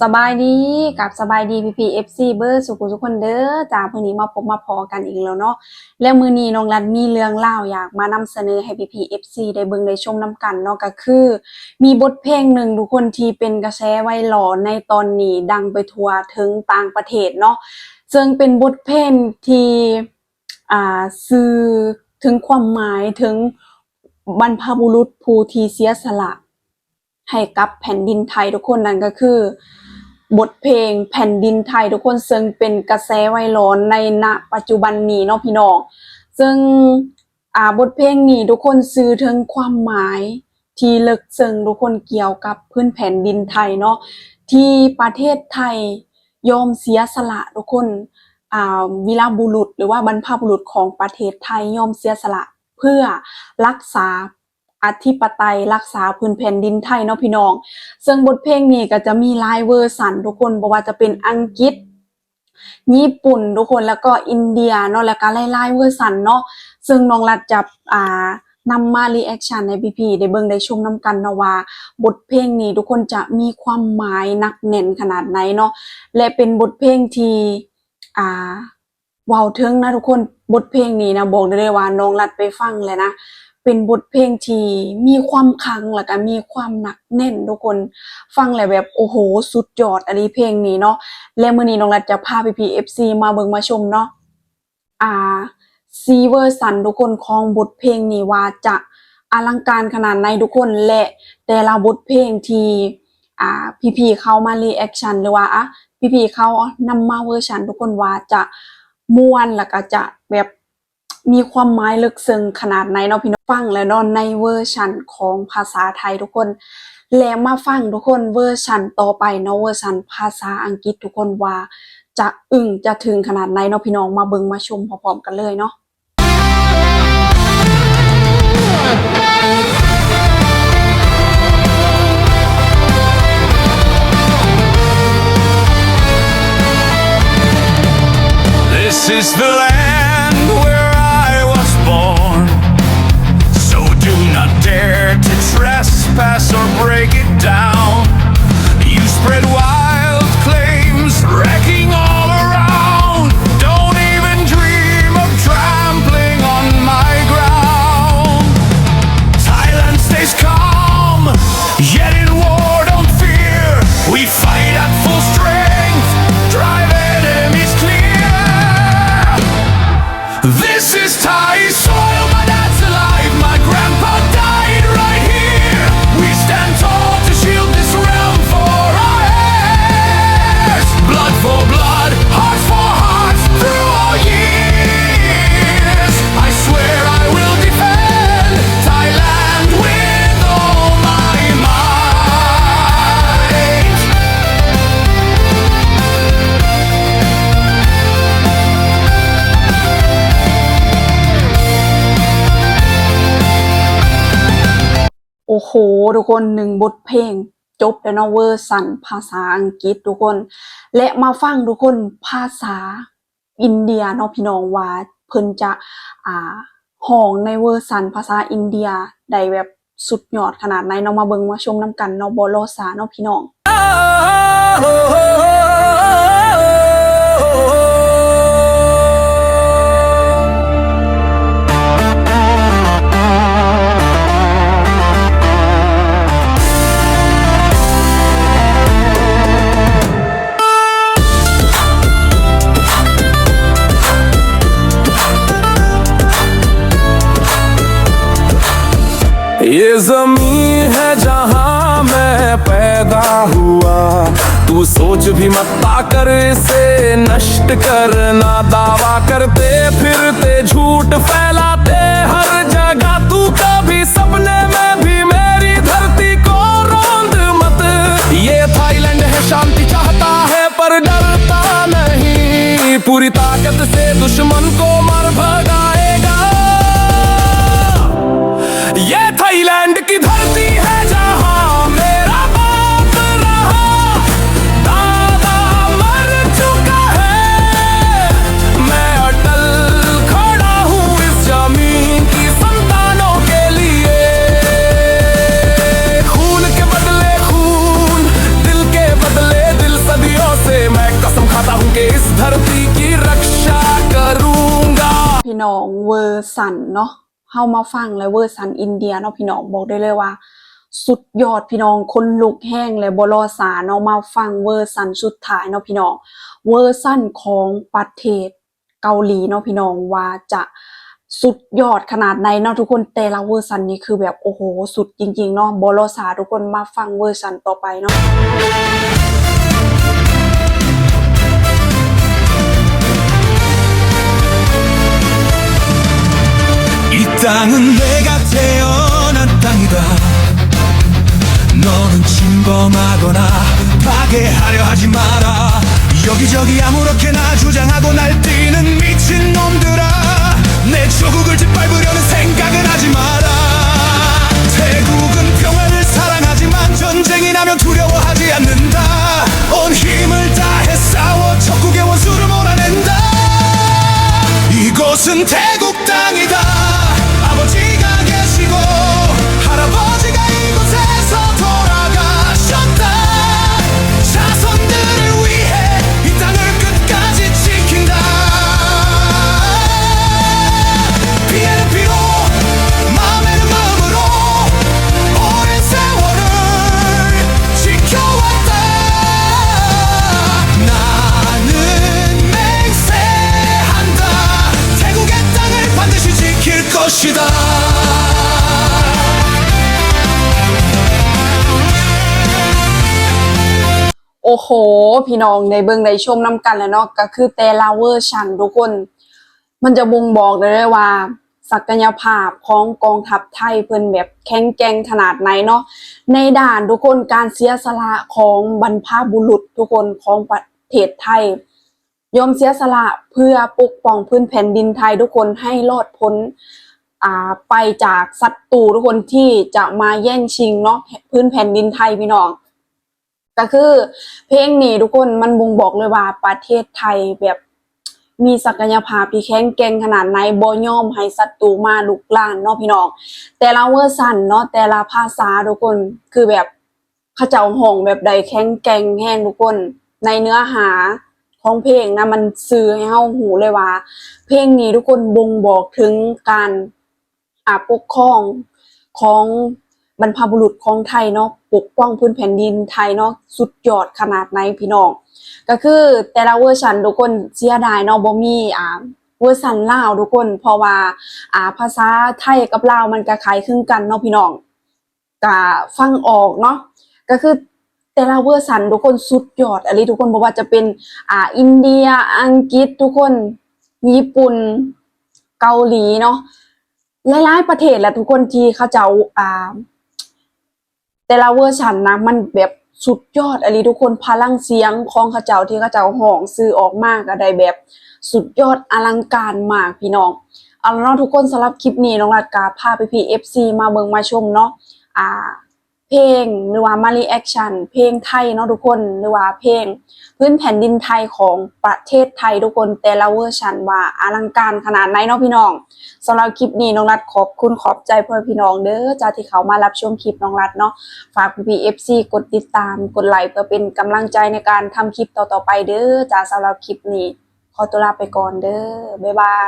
สบายดีกับสบายดีพีพีเอฟซีเบอร์สุขุทุกคนเด้อจ้ามื้อนี้มาพบมาพอกันอีกแล้วเนาะแล้วมือนี้น้องรัดมีเรื่องเล่าอยากมานำเสนอให้พีพีเอฟซีได้เบิ่งได้ชมนํกันเนาะก็คือ มีบทเพลงหนึ่งทุกคนที่เป็นกระแสไวรัลในตอนนี้ดังไปทั่วถึงต่างประเทศเนาะซึ่งเป็นบทเพลงที่อ่าสื่อถึงความหมายถึงบรรพบุรุษผู้ที่เสียสละ ให้กับแผ่นดินไทยทุกคนนั่นก็คือ บทเพลงแผ่นดินไทยทุกคนซึ่งเป็นกระแสไวรัลในณปัจจุบันนี้เนาะพี่น้องซึ่งอ่าบทเพลงนี้ทุกคนสื่อถึงความหมายที่ลึกซึ้งทุกคนเกี่ยวกับพื้นแผ่นดินไทยเนาะที่ประเทศไทยยอมเสียสละทุกคนอ่าวีรบุรุษ หรือว่าบรรพบุรุษของประเทศไทยยอมเสียสละ เพื่อรักษา อธิปไตยรักษาพื้นแผ่นดินไทยเนาะพี่น้อง ซึ่งบทเพลงนี้ก็จะมีหลายเวอร์สันทุกคนบ่ว่าจะเป็นอังกฤษ ญี่ปุ่นทุกคนแล้วก็อินเดียเนาะแล้วก็หลายๆเวอร์สันเนาะซึ่งน้องรัดจะอ่านำมารีแอคชั่นในพีพีได้เบิ่งได้ชมนํกันเนาะว่าบทเพลงนี้ทุกคนจะมีความหมายนักแน่นขนาดไหนเนาะและเป็นบทเพลงที่อ่าว้าถึงนะทุกคนบทเพลงนี้นะบอกได้เลยว่าน้องรัดไปฟังเลยนะ เป็นบทเพลงที่มีความคังแล้วก็มีความหนักแน่นทุกคนฟังแล้วแบบโอ้โห สุดยอดอันนี้เพลงนี้เนาะและมื้อนี้น้องรัฐจะพาพี่พี FC มาเบิ่งมาชมเนาะอ่าซีเวอร์สันทุกคนของบทเพลงนี้ว่าจะอลังการขนาดไหนทุกคนและแต่ละบทเพลงที่อ่าพี่พีเขามารีแอคชั่นหรือว่าอะพี่พีเขานำมาเวอร์ชันทุกคนว่าจะม่วนแล้วก็จะแบบ มีความหมายลึกซึ้งขนาดไหนเนาะพี่น้องฟังแล้วเนาะในเวอร์ชันของภาษาไทยทุกคน แล้วมาฟังทุกคนเวอร์ชันต่อไปเนาะเวอร์ชันภาษาอังกฤษทุกคนว่าจะอึ้งจะถึงขนาดไหนเนาะพี่น้องมาเบิ่งมาชมพร้อมๆกันเลยเนาะ This is the land ทุกคนหนึ่งบทเพลง จบแล้วเนาะเวอร์สันภาษาอังกฤษทุกคน และมาฟังทุกคนภาษาอินเดียเนาะพี่น้องว่าเพิ่นจะอ่าห้องในเวอร์สันภาษาอินเดียได้แบบสุดยอดขนาดไหนเนาะมาเบิงมาชมนํกันเนาะบ่รอช้าเนาะพี่น้อง ये ज़मीन है जहाँ मैं पैदा हुआ। तू सोच भी मत कर इसे नष्ट करना। दावा करते फिरते झूठ फैलाते हर जगह। तू कभी सपने में भी मेरी धरती को रोंद मत। ये थाईलैंड है, शांति चाहता है, पर डरता नहीं। पूरी ताकत से दुश्मन को मर भगाएगा น้องเวอร์สันเนาะเฮามาฟังแล้วเวอร์สันอินเดียเนาะพี่น้องบอกได้เลยว่า สุดยอดพี่น้องคนลุกแห้งเลยบ่รอสาเนาะมาฟังเวอร์สันสุดท้ายเนาะพี่น้องเวอร์สันของประเทศเกาหลีเนาะพี่น้องว่าจะสุดยอดขนาดไหนเนาะทุกคนแต่ละเวอร์สันนี่คือแบบโอ้โห สุดจริงๆเนาะบ่รอสาทุกคนมาฟังเวอร์สันต่อไปเนาะ 땅은 내가 태어난 땅이다. 너는 침범하거나 파괴하려 하지 마라. 여기저기 아무렇게나 주장하고 날뛰는 미친놈들아. 내 조국을 짓밟으려는 생각은 하지 마라. 태국은 평화를 사랑하지만 전쟁이 나면 두려워하지 않는다. 온 힘을 다해 싸워 적국의 원수를 몰아낸다. 이곳은 태 しだโอ้โห พี่น้องในเบื้องในชมน้ำกันแล้วเนาะก็คือเตลาเวอร์ชันทุกคน มันจะบ่งบอกได้เลยว่า ศักยภาพของกองทัพไทยเพิ่นแบบแข็งแกร่งขนาดไหนเนาะในด่านทุกคนการเสียสละของบรรพบุรุษทุกคนของประเทศไทยยอมเสียสละเพื่อปกป้องพื้นแผ่นดินไทยทุกคนให้รอดพ้น อ่าไปจากศัตรูทุกคนที่จะมาแย่งชิงเนาะพื้นแผ่นดินไทยพี่น้องก็คือเพลงนี้ทุกคนมันบ่งบอกเลยว่าประเทศไทยแบบมีศักยภาพที่แข็งแกร่งขนาดไหนบ่ยอมให้ศัตรูมาลุกลานเนาะพี่น้อง แต่ละเวอร์ชันเนาะแต่ละภาษาทุกคนคือแบบขาเจ้าห้องแบบใดแข็งแกร่งแห้งทุกคน ในเนื้อหาของเพลงนะมันสื่อให้เฮาหูเลยว่า เพลงนี้ทุกคนบ่งบอกถึงการ อาปกครองของบรรพบุรุษของไทยเนาะปกป้องพื้นแผ่นดินไทยเนาะสุดยอดขนาดไหนพี่น้อง ก็คือแต่ละเวอร์ชันทุกคนเสียดายเนาะบ่มีอ่าเวอร์ชันลาวทุกคน เพราะว่าอ่าภาษาไทยกับลาวมันก็คล้ายคลึงกันเนาะพี่น้องก็ฟังออกเนาะก็คือแต่ละเวอร์ชันทุกคนสุดยอดอะไรทุกคนบอกว่าจะเป็นอ่าอินเดียอังกฤษทุกคนญี่ปุ่นเกาหลีเนาะ หลายๆประเทศแหละทุกคนที่เขาเจ้าอ่า แต่ละเวอร์ชันนะมันแบบสุดยอดอะไรทุกคนพลังเสียงของเขาเจ้าที่เขาเจ้าห้องซื้อออกมากก็ได้แบบสุดยอดอลังการมากพี่น้องเอาละเนาะทุกคนสำหรับคลิปนี้น้องรัดกาพาไปพีเอฟซีมาเบิงมาชมเนาะอ่า เพลงหรือว่ามารีแอคชั่นเพลงไทยเนาะทุกคนหรือว่าเพลง พื้นแผ่นดินไทยของประเทศไทยทุกคนแต่ละเวอร์ชันว่าอลังการขนาดไหนเนาะพี่น้องสำหรับคลิปนี้น้องรัดขอบคุณขอบใจเพื่อพี่น้องเด้อจ้าที่เขามารับชมคลิปน้องรัดเนาะฝากพี่เอฟซีกดติดตามกดไลค์เพื่อเป็นกำลังใจในการทำคลิปต่อๆไปเด้อจ้าสำหรับคลิปนี้ขอตัวลาไปก่อนเด้อบ๊ายบาย